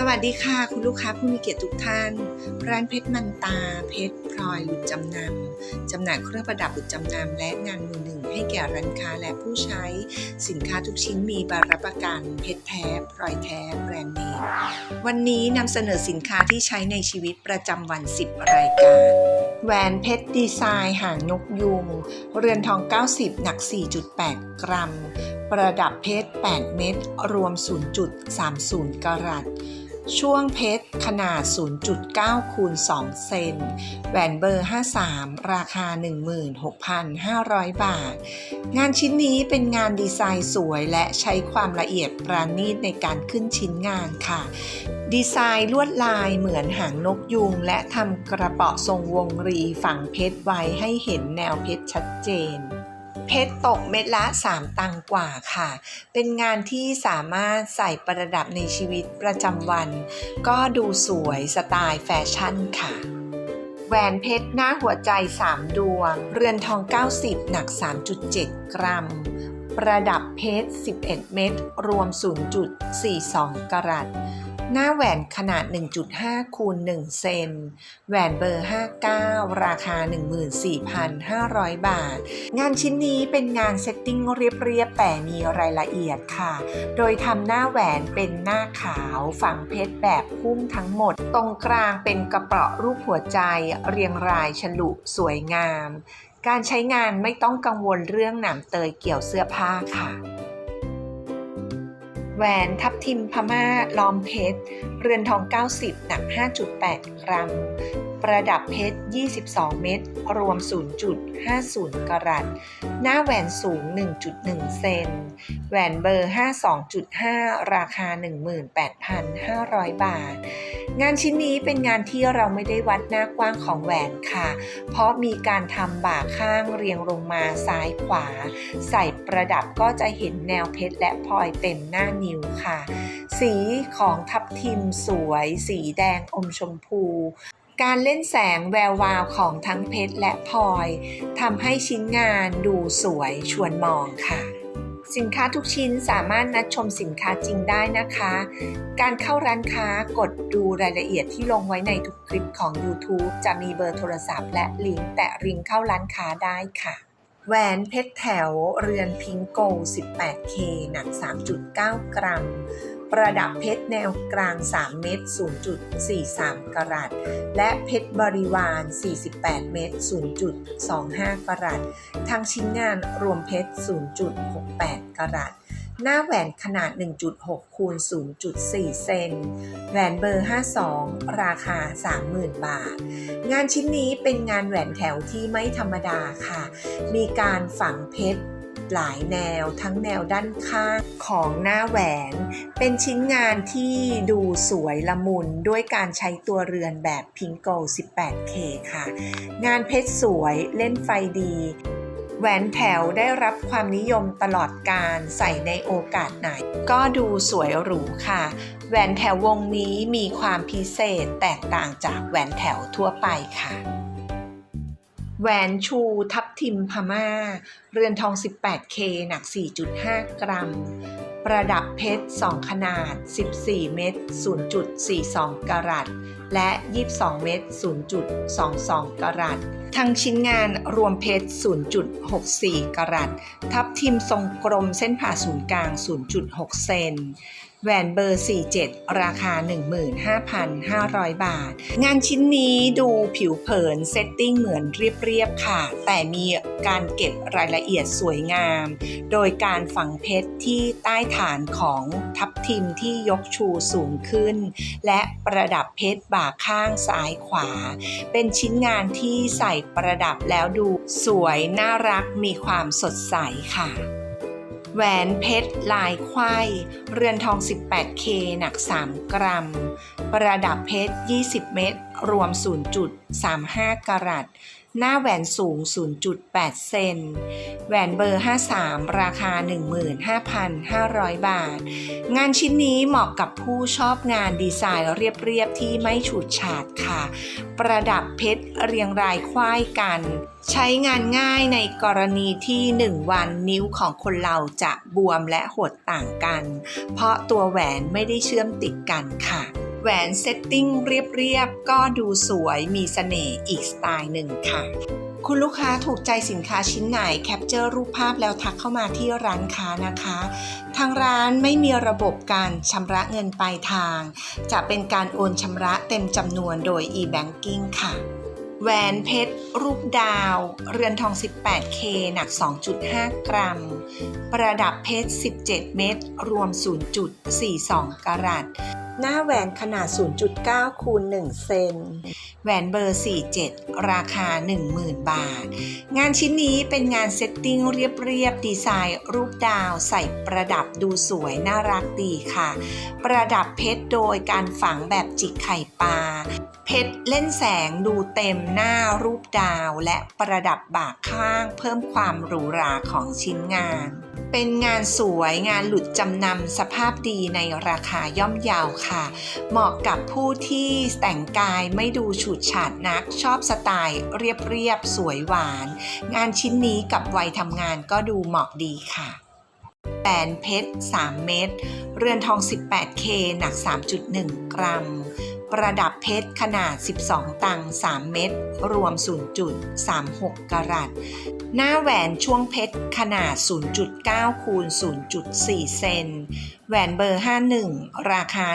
สวัสดีค่ะ คุณลูกค้าผู้มีเกียรติทุกท่าน ร้านเพชรมันตา เพชรพลอยหลุดจำนำจำหน่ายเครื่องประดับหลุดจำนำและงานมือหนึ่ง ให้แก่ร้านค้าและผู้ใช้ สินค้าทุกชิ้นมีใบรับประกัน เพชรแท้พลอยแท้แบรนด์เนมวันนี้นำเสนอสินค้าที่ใช้ในชีวิตประจำวัน 10 รายการแหวนเพชรดีไซน์หางนกยุง เรือนทอง 90 หนัก 4.8 กรัม ประดับเพชร 8 เม็ดรวม 0.30 กรัต ช่วงเพชรขนาด 0.9 คูณ 2 เซน แหวนเบอร์ 53 ราคา 16,500 บาท งานชิ้นนี้เป็นงานดีไซน์สวยและใช้ความละเอียดประณีตในการขึ้นชิ้นงานค่ะ ดีไซน์ลวดลายเหมือนหางนกยุง และทำกระเป๋าทรงวงรีฝังเพชรไว้ให้เห็นแนวเพชรชัดเจน เพชรตกเม็ดละ 3 ตังกว่าค่ะ เป็นงานที่สามารถใส่ประดับในชีวิตประจำวัน ก็ดูสวยสไตล์แฟชั่นค่ะ แหวนเพชรหน้าหัวใจ 3 ดวง เรือนทอง 90 หนัก 3.7 กรัม ประดับเพชร 11 เม็ดรวม 0.42 กรัต หน้าแหวนขนาด 1.5 คูณ 1 เซน แหวนเบอร์ 59 ราคา 14,500 บาท งานชิ้นนี้เป็นงานเซตติ้งเรียบๆ แต่มีรายละเอียดค่ะ โดยทำหน้าแหวนเป็นหน้าขาวฝังเพชรแบบพุ่มทั้งหมด ตรงกลางเป็นกระเป๋ารูปหัวใจ เรียงรายฉลุสวยงาม การใช้งานไม่ต้องกังวลเรื่องหนามเตยเกี่ยวเสื้อผ้าค่ะ แหวนทับทิมพม่าล้อมเพชร เรือนทอง 90 หนัก 5.8 กรัมประดับเพชร 22 เม็ด รวม 0.50 กรัต หน้าแหวนสูง 1.1 เซน แหวนเบอร์ 52.5 ราคา 18,500 บาท งานชิ้นนี้เป็นงานที่เราไม่ได้วัดหน้ากว้างของแหวนค่ะ เพราะมีการทำบ่าข้างเรียงลงมาซ้ายขวา ใส่ประดับก็จะเห็นแนวเพชรและพลอยเต็มหน้านิ้วค่ะ สีของทับทิมสวย สีแดงอมชมพู การเล่นแสงแวววาวของทั้งเพชรและพลอยทำให้ชิ้นงานดูสวยชวนมองค่ะ สินค้าทุกชิ้นสามารถนัดชมสินค้าจริงได้นะคะ การเข้าร้านค้ากดดูรายละเอียดที่ลงไว้ในทุกคลิปของ YouTube จะมีเบอร์โทรศัพท์และลิงก์แตะริงเข้าร้านค้าได้ค่ะแหวนเพชรแถวเรือนพิงโก 18K หนัก 3.9 กรัม ประดับเพชรแนวกลาง 3 เม็ด0.43 กรัต และเพชรบริวาร 48 เม็ด0.25 กรัตทั้งชิ้นงานรวมเพชร 0.68 กรัต หน้าแหวนขนาด 1.6 คูณ 0.4 เซน แหวนเบอร์ 52 ราคา 30,000 บาท งานชิ้นนี้เป็นงานแหวนแถวที่ไม่ธรรมดาค่ะ มีการฝังเพชร หลายแนวทั้งแนวด้านข้างของหน้าแหวน เป็นชิ้นงานที่ดูสวยละมุนด้วยการใช้ตัวเรือนแบบพิงโก 18K ค่ะ งานเพชรสวยเล่นไฟดีแหวนแถวได้รับความนิยมตลอดการใส่ในโอกาสไหน ก็ดูสวยหรูค่ะ แหวนแถววงนี้มีความพิเศษแตกต่างจากแหวนแถวทั่วไปค่ะ แหวนชูทับทิมพม่า รือนทอง 18K หนัก 4.5 กรัม ประดับเพชร 2 ขนาด 14 เม็ด 0.42 กรัต และ 22 เม็ด 0.22 กรัตทั้งชิ้นงานรวมเพชร 0.64 กรัต ทับทิมทรงกลมเส้นผ่าศูนย์กลาง 0.6 เซนแหวนเบอร์ 47 ราคา 15,500 บาท งานชิ้นนี้ดูผิวเผินเซตติ้งเหมือนเรียบ ๆ ค่ะ แต่มีการเก็บรายละเอียดเอียดสวยงาม โดยการฝังเพชรที่ใต้ฐานของทับทิมที่ยกชูสูงขึ้น และประดับเพชรบ่าข้างซ้ายขวา เป็นชิ้นงานที่ใส่ประดับแล้วดูสวยน่ารักมีความสดใสค่ะแหวนเพชรลายควายเรือนทอง 18K หนัก 3 กรัม ประดับเพชร 20 เม็ดรวม 0.35 กรัต หน้าแหวนสูง 0.8 เซน แหวนเบอร์ 53 ราคา 15,500 บาท งานชิ้นนี้เหมาะกับผู้ชอบงานดีไซน์เรียบ ๆ ที่ไม่ฉูดฉาดค่ะ ประดับเพชรเรียงรายควายกัน ใช้งานง่ายในกรณีที่ 1 วันนิ้วของคนเราจะบวมและหดต่างกัน เพราะตัวแหวนไม่ได้เชื่อมติดกันค่ะ แหวนเซตติ้งเรียบๆ ก็ดูสวยมีเสน่ห์อีกสไตล์หนึ่งค่ะ คุณลูกค้าถูกใจสินค้าชิ้นไหนแคปเจอร์รูปภาพแล้วทักเข้ามาที่ร้านค้านะคะ ทางร้านไม่มีระบบการชำระเงินปลายทาง จะเป็นการโอนชำระเต็มจำนวนโดย e-banking ค่ะ แหวนเพชรรูปดาว เรือนทอง 18K หนัก 2.5 กรัม ประดับเพชร 17 เม็ดรวม 0.42 กรัตหน้าแหวนขนาด 0.9 คูณ 1 เซน แหวนเบอร์ 47 ราคา 10,000 บาท งานชิ้นนี้เป็นงานเซตติ้งเรียบๆ ดีไซน์รูปดาวใส่ประดับดูสวยน่ารักดีค่ะ ประดับเพชรโดยการฝังแบบจิกไข่ปลา เพชรเล่นแสงดูเต็มหน้ารูปดาวและประดับบากข้างเพิ่มความหรูหราของชิ้นงาน เป็นงานสวยงานหลุดจำนำสภาพดีในราคาย่อมเยาวค่ะ เหมาะกับผู้ที่แต่งกายไม่ดูฉูดฉาดนักชอบสไตล์เรียบๆสวยหวาน งานชิ้นนี้กับวัยทำงานก็ดูเหมาะดีค่ะแหวนเพชร 3 เม็ด เรือนทอง 18K หนัก 3.1 กรัม ประดับเพชรขนาด 12 ตัง 3 เม็ด รวม 0.36 กรัต หน้าแหวนช่วงเพชรขนาด 0.9 คูณ 0.4 เซน แหวนเบอร์ 51 ราคา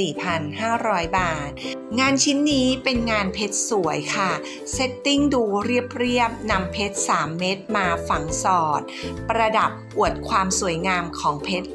14,500 บาท งานชิ้นนี้เป็นงานเพชรสวยค่ะ เซตติ้งดูเรียบๆนำเพชร 3 เม็ดมาฝังสอด ประดับอวดความสวยงามของเพชร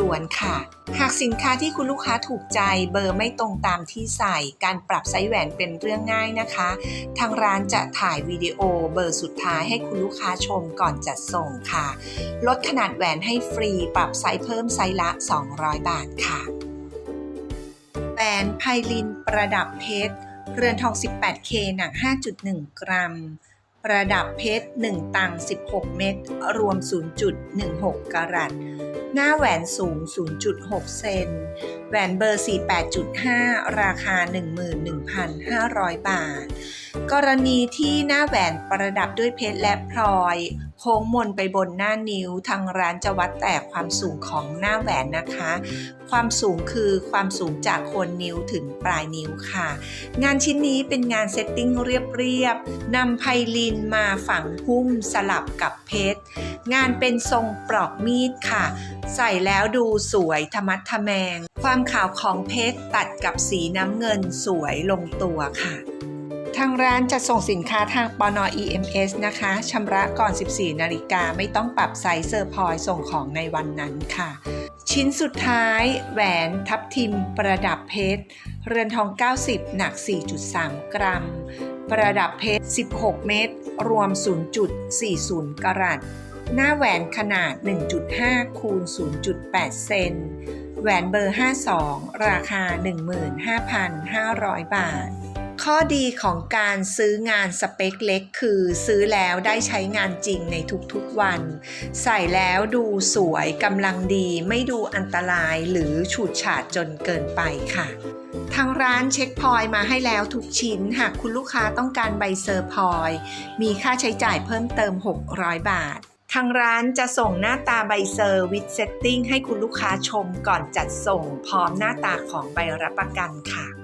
ล้วนๆค่ะ หากสินค้าที่คุณลูกค้าถูกใจเบอร์ไม่ตรงตามที่ใส่ การปรับไซส์แหวนเป็นเรื่องง่ายนะคะ ทางร้านจะถ่ายวิดีโอเบอร์สุดท้ายให้คุณลูกค้าชมก่อนจัดส่งค่ะ ลดขนาดแหวนให้ฟรีปรับไซส์เพิ่มไซส์ละ 200 บาทค่ะแหวนไพลินประดับเพชร เรือนทอง 18K หนัก 5.1 กรัม ประดับเพชร 1 ตัง 16 เม็ด รวม 0.16 กรัต หน้าแหวนสูง 0.6 เซน แหวนเบอร์ 48.5 ราคา 11,500 บาท กรณีที่หน้าแหวนประดับด้วยเพชรและพลอย ค้งมนไปบนหน้านิ้ว ทางร้านจะวัดแต่ความสูงของหน้าแหวนนะคะ ความสูงคือความสูงจากโคนนิ้วถึงปลายนิ้วค่ะ งานชิ้นนี้เป็นงานเซตติ้งเรียบๆนำไพลินมาฝังหุ้มสลับกับเพชร งานเป็นทรงปลอกมีดค่ะ ใส่แล้วดูสวยธรรมัดทะแมง ความขาวของเพชรตัดกับสีน้ำเงินสวยลงตัวค่ะ ทางร้านจะส่งสินค้าทางปน EMS นะคะชำระก่อน 14 นาฬิกาไม่ต้องปรับไซส์เซอร์พอยส่งของในวันนั้นค่ะ ชิ้นสุดท้าย แหวนทับทิมประดับเพชร เรือนทอง 90 หนัก 4.3 กรัม ประดับเพชร 16 เม็ดรวม 0.40 กรัตหน้าแหวนขนาด 1.5 คูณ 0.8 เซน แหวนเบอร์ 52 ราคา 15,500 บาท ข้อดีของการซื้องานสเปคเล็กคือซื้อแล้วได้ใช้งานจริงในทุกๆวัน ใส่แล้วดูสวยกำลังดีไม่ดูอันตรายหรือฉูดฉาดจนเกินไปค่ะ ทางร้านเช็คพอยต์มาให้แล้วทุกชิ้น หากคุณลูกค้าต้องการใบเซอร์พอยต์มีค่าใช้จ่ายเพิ่มเติม 600 บาททางร้านจะส่งหน้าตาใบเซอร์วิดเซตติ้งให้คุณลูกค้าชมก่อนจัดส่งพร้อมหน้าตาของใบรับประกันค่ะ